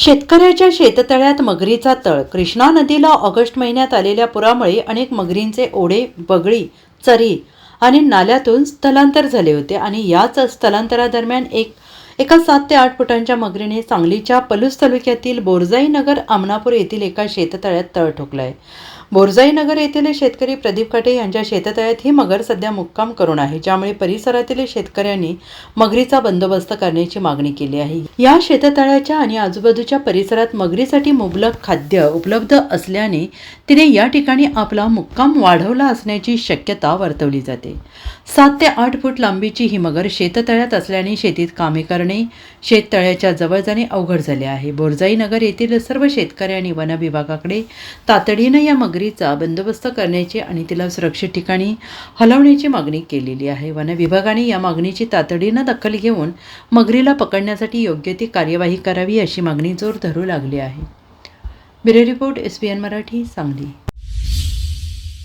शेतकऱ्याच्या शेततळ्यात मगरीचा तळ. कृष्णा नदीला ऑगस्ट महिन्यात आलेल्या पुरामुळे अनेक मगरींचे ओढे बगळी चरी आणि नाल्यातून स्थलांतर झाले होते आणि याच स्थलांतरादरम्यान एक एका सात ते आठ फुटांच्या मगरीने सांगलीच्या पलूस तालुक्यातील बोरजाई नगर आमनापूर येथील एका शेततळ्यात तळ ठोकलाय. बोरजाई नगर येथील शेतकरी प्रदीप काटे यांच्या शेततळ्यात ही मगर सध्या मुक्काम करून आहे ज्यामुळे परिसरातील शेतकऱ्यांनी मगरीचा बंदोबस्त करण्याची मागणी केली आहे. या शेततळ्याच्या आणि आजूबाजूच्या परिसरात मगरीसाठी मुबलक खाद्य उपलब्ध असल्याने तिने या ठिकाणी आपला मुक्काम वाढवला असण्याची शक्यता वर्तवली जाते. सात ते आठ फूट लांबीची ही मगर शेततळ्यात असल्याने शेतीत कामे करणे शेततळ्याच्या जवळ जाणे अवघड झाले आहे. बोरजाई नगर येथील सर्व शेतकऱ्यांनी वन विभागाकडे तातडीनं या मगरीचा बंदोबस्त करण्याची आणि तिला सुरक्षित ठिकाणी हलवण्याची मागणी केलेली आहे. वन विभागाने या मागणीची तातडीनं दखल घेऊन मगरीला पकडण्यासाठी योग्य ती कार्यवाही करावी अशी मागणी जोर धरू लागली आहे. Bureau report S P N Marathi Sangli.